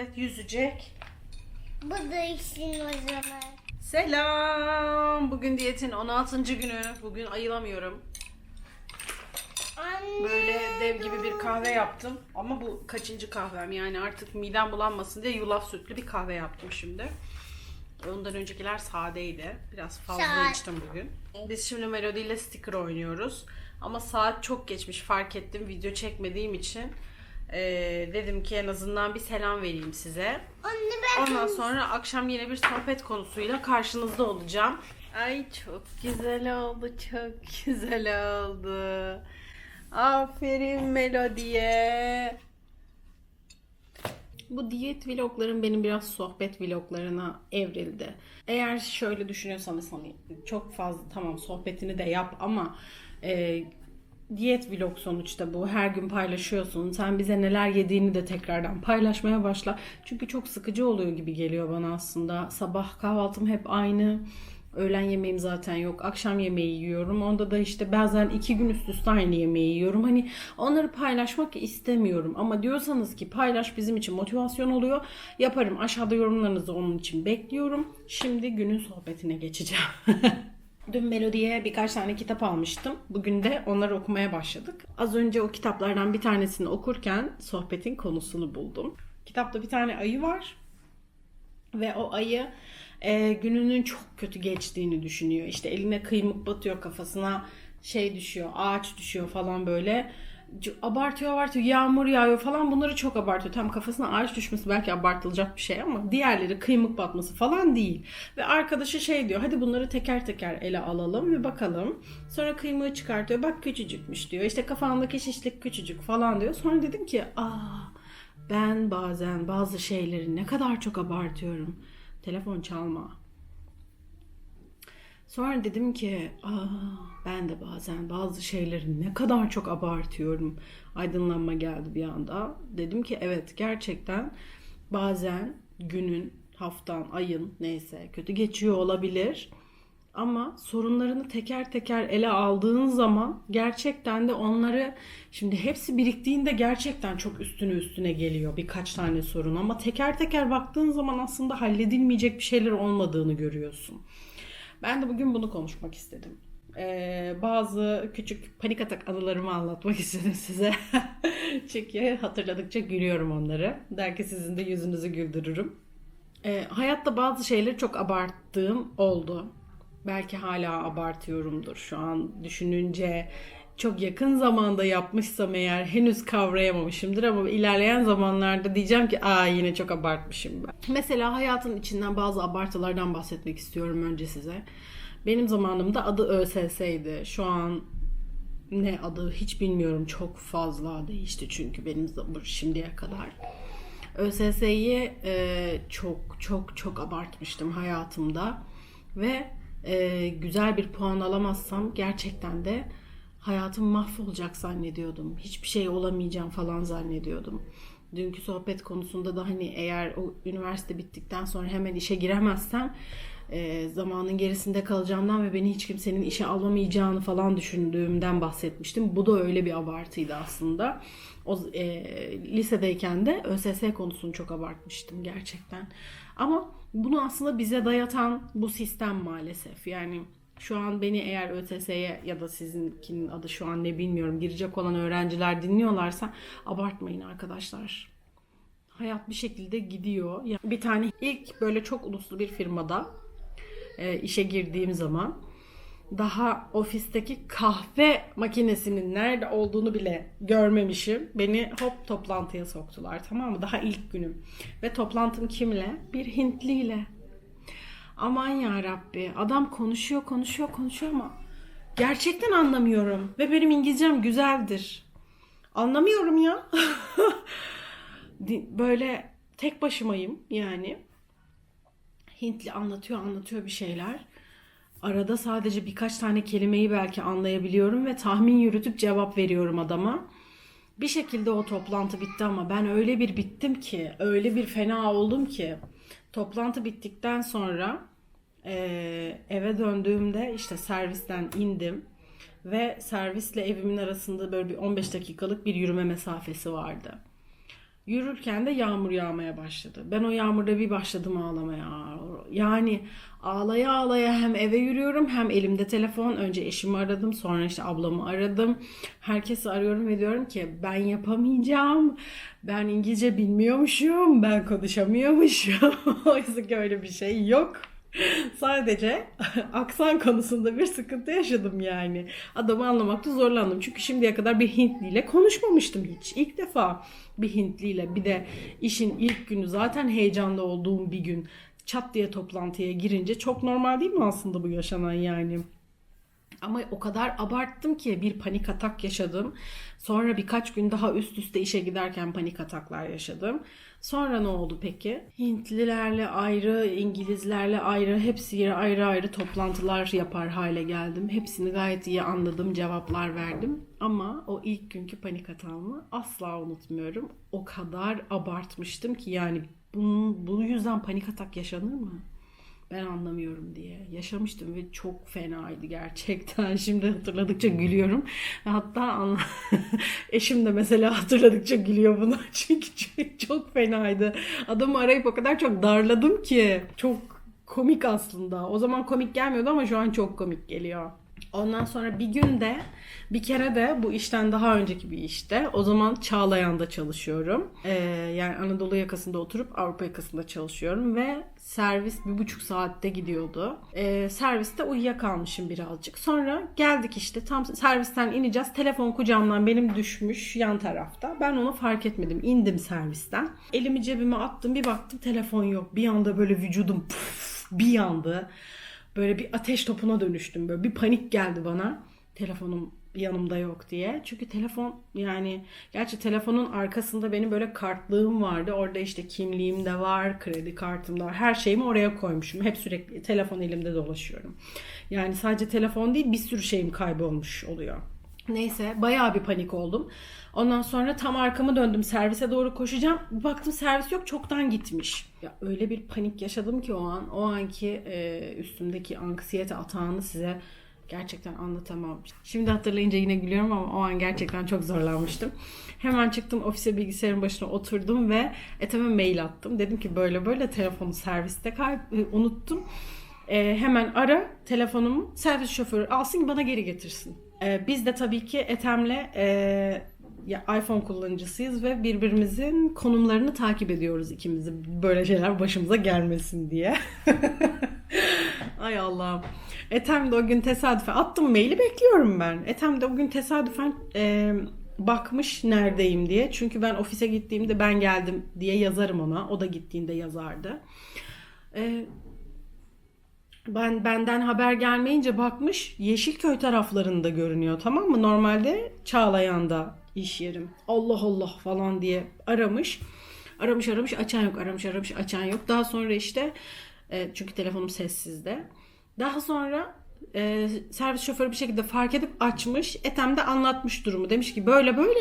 Evet yüzecek. Bu da işin o zaman. Selam. Bugün diyetin 16. günü. Bugün ayılamıyorum. Anne. Böyle dev gibi bir kahve yaptım. Ama bu kaçıncı kahvem yani artık midem bulanmasın diye yulaf sütlü bir kahve yaptım şimdi. Ondan öncekiler sadeydi. Biraz fazla Sade. içtim bugün. Biz şimdi Melody ile sticker oynuyoruz. Ama saat çok geçmiş fark ettim. Video çekmediğim için. Ee, dedim ki en azından bir selam vereyim size. Anne ben Ondan sonra akşam yine bir sohbet konusuyla karşınızda olacağım. Ay çok güzel oldu, çok güzel oldu. Aferin Melodi'ye. Bu diyet vloglarım benim biraz sohbet vloglarına evrildi. Eğer şöyle düşünüyorsanız hani çok fazla tamam sohbetini de yap ama e, diyet vlog sonuçta bu. Her gün paylaşıyorsun. Sen bize neler yediğini de tekrardan paylaşmaya başla. Çünkü çok sıkıcı oluyor gibi geliyor bana aslında. Sabah kahvaltım hep aynı. Öğlen yemeğim zaten yok. Akşam yemeği yiyorum. Onda da işte bazen iki gün üst üste aynı yemeği yiyorum. Hani onları paylaşmak istemiyorum. Ama diyorsanız ki paylaş bizim için motivasyon oluyor. Yaparım. Aşağıda yorumlarınızı onun için bekliyorum. Şimdi günün sohbetine geçeceğim. Dün Melody'ye birkaç tane kitap almıştım. Bugün de onları okumaya başladık. Az önce o kitaplardan bir tanesini okurken sohbetin konusunu buldum. Kitapta bir tane ayı var. Ve o ayı e, gününün çok kötü geçtiğini düşünüyor. İşte eline kıymık batıyor kafasına şey düşüyor, ağaç düşüyor falan böyle. Abartıyor abartıyor, yağmur yağıyor falan bunları çok abartıyor. Tam kafasına ağaç düşmesi belki abartılacak bir şey ama diğerleri kıymık batması falan değil. Ve arkadaşı şey diyor hadi bunları teker teker ele alalım ve bakalım. Sonra kıymığı çıkartıyor bak küçücükmüş diyor. İşte kafandaki şişlik küçücük falan diyor. Sonra dedim ki aa ben bazen bazı şeyleri ne kadar çok abartıyorum. Telefon çalma. Sonra dedim ki aa ben de bazen bazı şeyleri ne kadar çok abartıyorum. Aydınlanma geldi bir anda. Dedim ki evet gerçekten bazen günün, haftan, ayın neyse kötü geçiyor olabilir. Ama sorunlarını teker teker ele aldığın zaman gerçekten de onları şimdi hepsi biriktiğinde gerçekten çok üstüne üstüne geliyor birkaç tane sorun ama teker teker baktığın zaman aslında halledilmeyecek bir şeyler olmadığını görüyorsun. Ben de bugün bunu konuşmak istedim. Ee, bazı küçük panik atak anılarımı anlatmak istedim size. Çünkü hatırladıkça gülüyorum onları. Belki sizin de yüzünüzü güldürürüm. Ee, hayatta bazı şeyleri çok abarttığım oldu. Belki hala abartıyorumdur şu an düşününce. Çok yakın zamanda yapmışsam eğer henüz kavrayamamışımdır ama ilerleyen zamanlarda diyeceğim ki aa yine çok abartmışım ben. Mesela hayatın içinden bazı abartılardan bahsetmek istiyorum önce size. Benim zamanımda adı ÖSS'ydi. Şu an ne adı hiç bilmiyorum. Çok fazla değişti çünkü benim şimdiye kadar. ÖSS'yi e, çok çok çok abartmıştım hayatımda ve e, güzel bir puan alamazsam gerçekten de hayatım mahvolacak zannediyordum. Hiçbir şey olamayacağım falan zannediyordum. Dünkü sohbet konusunda da hani eğer o üniversite bittikten sonra hemen işe giremezsem e, zamanın gerisinde kalacağımdan ve beni hiç kimsenin işe alamayacağını falan düşündüğümden bahsetmiştim. Bu da öyle bir abartıydı aslında. O e, lisedeyken de ÖSS konusunu çok abartmıştım gerçekten. Ama bunu aslında bize dayatan bu sistem maalesef. Yani şu an beni eğer ÖSS'ye ya da sizinkinin adı şu an ne bilmiyorum girecek olan öğrenciler dinliyorlarsa abartmayın arkadaşlar. Hayat bir şekilde gidiyor. Bir tane ilk böyle çok uluslu bir firmada e, işe girdiğim zaman daha ofisteki kahve makinesinin nerede olduğunu bile görmemişim. Beni hop toplantıya soktular tamam mı? Daha ilk günüm. Ve toplantım kimle? Bir Hintliyle. Aman ya Rabbi. Adam konuşuyor, konuşuyor, konuşuyor ama gerçekten anlamıyorum. Ve benim İngilizcem güzeldir. Anlamıyorum ya. Böyle tek başımayım yani. Hintli anlatıyor, anlatıyor bir şeyler. Arada sadece birkaç tane kelimeyi belki anlayabiliyorum ve tahmin yürütüp cevap veriyorum adama. Bir şekilde o toplantı bitti ama ben öyle bir bittim ki, öyle bir fena oldum ki. Toplantı bittikten sonra eee, eve döndüğümde işte servisten indim ve servisle evimin arasında böyle bir 15 dakikalık bir yürüme mesafesi vardı. Yürürken de yağmur yağmaya başladı. Ben o yağmurda bir başladım ağlamaya. Yani ağlaya ağlaya hem eve yürüyorum hem elimde telefon. Önce eşimi aradım sonra işte ablamı aradım. Herkesi arıyorum ve diyorum ki ben yapamayacağım. Ben İngilizce bilmiyormuşum. Ben konuşamıyormuşum. Oysa ki öyle bir şey yok. Sadece aksan konusunda bir sıkıntı yaşadım yani. Adamı anlamakta zorlandım. Çünkü şimdiye kadar bir Hintliyle konuşmamıştım hiç. İlk defa bir Hintliyle bir de işin ilk günü zaten heyecanlı olduğum bir gün çat diye toplantıya girince çok normal değil mi aslında bu yaşanan yani? Ama o kadar abarttım ki bir panik atak yaşadım. Sonra birkaç gün daha üst üste işe giderken panik ataklar yaşadım. Sonra ne oldu peki? Hintlilerle ayrı, İngilizlerle ayrı, hepsiyle ayrı ayrı toplantılar yapar hale geldim. Hepsini gayet iyi anladım, cevaplar verdim. Ama o ilk günkü panik hatamı asla unutmuyorum. O kadar abartmıştım ki yani bunun, bu yüzden panik atak yaşanır mı? Ben anlamıyorum diye yaşamıştım ve çok fenaydı gerçekten. Şimdi hatırladıkça gülüyorum. Ve hatta eşim de mesela hatırladıkça gülüyor buna. Çünkü çok fenaydı. Adamı arayıp o kadar çok darladım ki. Çok komik aslında. O zaman komik gelmiyordu ama şu an çok komik geliyor. Ondan sonra bir günde bir kere de bu işten daha önceki bir işte o zaman Çağlayan'da çalışıyorum. Ee, yani Anadolu yakasında oturup Avrupa yakasında çalışıyorum ve servis bir buçuk saatte gidiyordu. Ee, serviste uyuyakalmışım birazcık. Sonra geldik işte tam servisten ineceğiz. Telefon kucağımdan benim düşmüş yan tarafta. Ben onu fark etmedim. İndim servisten. Elimi cebime attım bir baktım telefon yok. Bir anda böyle vücudum puf, bir yandı. Böyle bir ateş topuna dönüştüm. Böyle bir panik geldi bana. Telefonum yanımda yok diye. Çünkü telefon yani gerçi telefonun arkasında benim böyle kartlığım vardı. Orada işte kimliğim de var, kredi kartım da var. Her şeyimi oraya koymuşum. Hep sürekli telefon elimde dolaşıyorum. Yani sadece telefon değil bir sürü şeyim kaybolmuş oluyor. Neyse bayağı bir panik oldum. Ondan sonra tam arkamı döndüm servise doğru koşacağım. Baktım servis yok çoktan gitmiş. Ya öyle bir panik yaşadım ki o an. O anki e, üstümdeki anksiyete atağını size gerçekten anlatamam. Şimdi hatırlayınca yine gülüyorum ama o an gerçekten çok zorlanmıştım. Hemen çıktım ofise bilgisayarın başına oturdum ve Ethem'e mail attım. Dedim ki böyle böyle telefonu serviste kay unuttum. E, hemen ara telefonumu servis şoförü alsın bana geri getirsin. E, biz de tabii ki Ethem'le e, ya iPhone kullanıcısıyız ve birbirimizin konumlarını takip ediyoruz ikimizi. Böyle şeyler başımıza gelmesin diye. Ay Allah'ım. Ethem de o gün tesadüfen attım maili bekliyorum ben. Ethem de o gün tesadüfen e, bakmış neredeyim diye. Çünkü ben ofise gittiğimde ben geldim diye yazarım ona. O da gittiğinde yazardı. E, ben benden haber gelmeyince bakmış Yeşilköy taraflarında görünüyor tamam mı? Normalde Çağlayan'da iş yerim. Allah Allah falan diye aramış. Aramış aramış açan yok aramış aramış açan yok. Daha sonra işte e, çünkü telefonum sessizde. Daha sonra e, servis şoförü bir şekilde fark edip açmış. Etem de anlatmış durumu. Demiş ki böyle böyle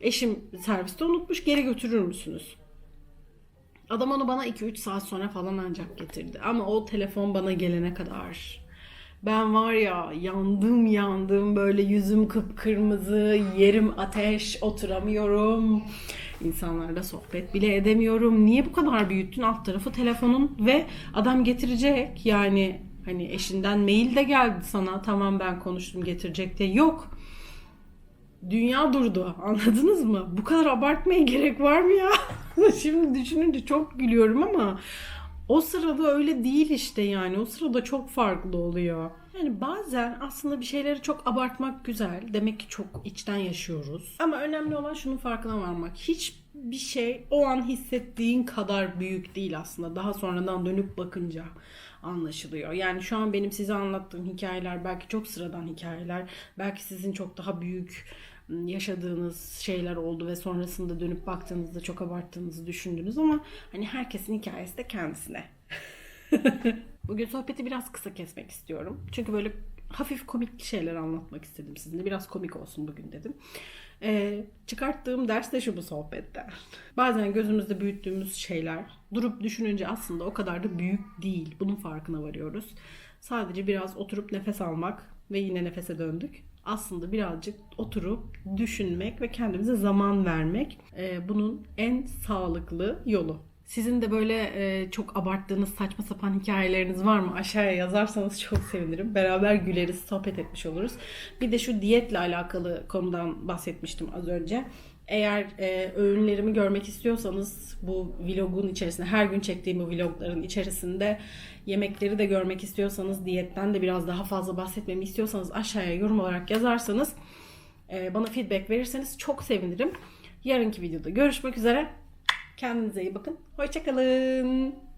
eşim serviste unutmuş geri götürür müsünüz? Adam onu bana 2-3 saat sonra falan ancak getirdi. Ama o telefon bana gelene kadar ben var ya yandım yandım böyle yüzüm kıpkırmızı, yerim ateş, oturamıyorum. İnsanlarla sohbet bile edemiyorum. Niye bu kadar büyüttün alt tarafı telefonun ve adam getirecek yani hani eşinden mail de geldi sana tamam ben konuştum getirecek diye yok. Dünya durdu anladınız mı? Bu kadar abartmaya gerek var mı ya? Şimdi düşününce çok gülüyorum ama o sırada öyle değil işte yani. O sırada çok farklı oluyor. Yani bazen aslında bir şeyleri çok abartmak güzel. Demek ki çok içten yaşıyoruz. Ama önemli olan şunun farkına varmak. Hiçbir şey o an hissettiğin kadar büyük değil aslında. Daha sonradan dönüp bakınca anlaşılıyor. Yani şu an benim size anlattığım hikayeler belki çok sıradan hikayeler. Belki sizin çok daha büyük yaşadığınız şeyler oldu ve sonrasında dönüp baktığınızda çok abarttığınızı düşündünüz ama hani herkesin hikayesi de kendisine. Bugün sohbeti biraz kısa kesmek istiyorum. Çünkü böyle hafif komik şeyler anlatmak istedim sizinle. Biraz komik olsun bugün dedim. Ee, çıkarttığım ders de şu bu sohbette. Bazen gözümüzde büyüttüğümüz şeyler durup düşününce aslında o kadar da büyük değil. Bunun farkına varıyoruz. Sadece biraz oturup nefes almak ve yine nefese döndük. Aslında birazcık oturup düşünmek ve kendimize zaman vermek e, bunun en sağlıklı yolu. Sizin de böyle e, çok abarttığınız saçma sapan hikayeleriniz var mı? Aşağıya yazarsanız çok sevinirim. Beraber güleriz, sohbet etmiş oluruz. Bir de şu diyetle alakalı konudan bahsetmiştim az önce. Eğer e, öğünlerimi görmek istiyorsanız bu vlogun içerisinde, her gün çektiğim bu vlogların içerisinde yemekleri de görmek istiyorsanız, diyetten de biraz daha fazla bahsetmemi istiyorsanız aşağıya yorum olarak yazarsanız e, bana feedback verirseniz çok sevinirim. Yarınki videoda görüşmek üzere. Kendinize iyi bakın. Hoşçakalın.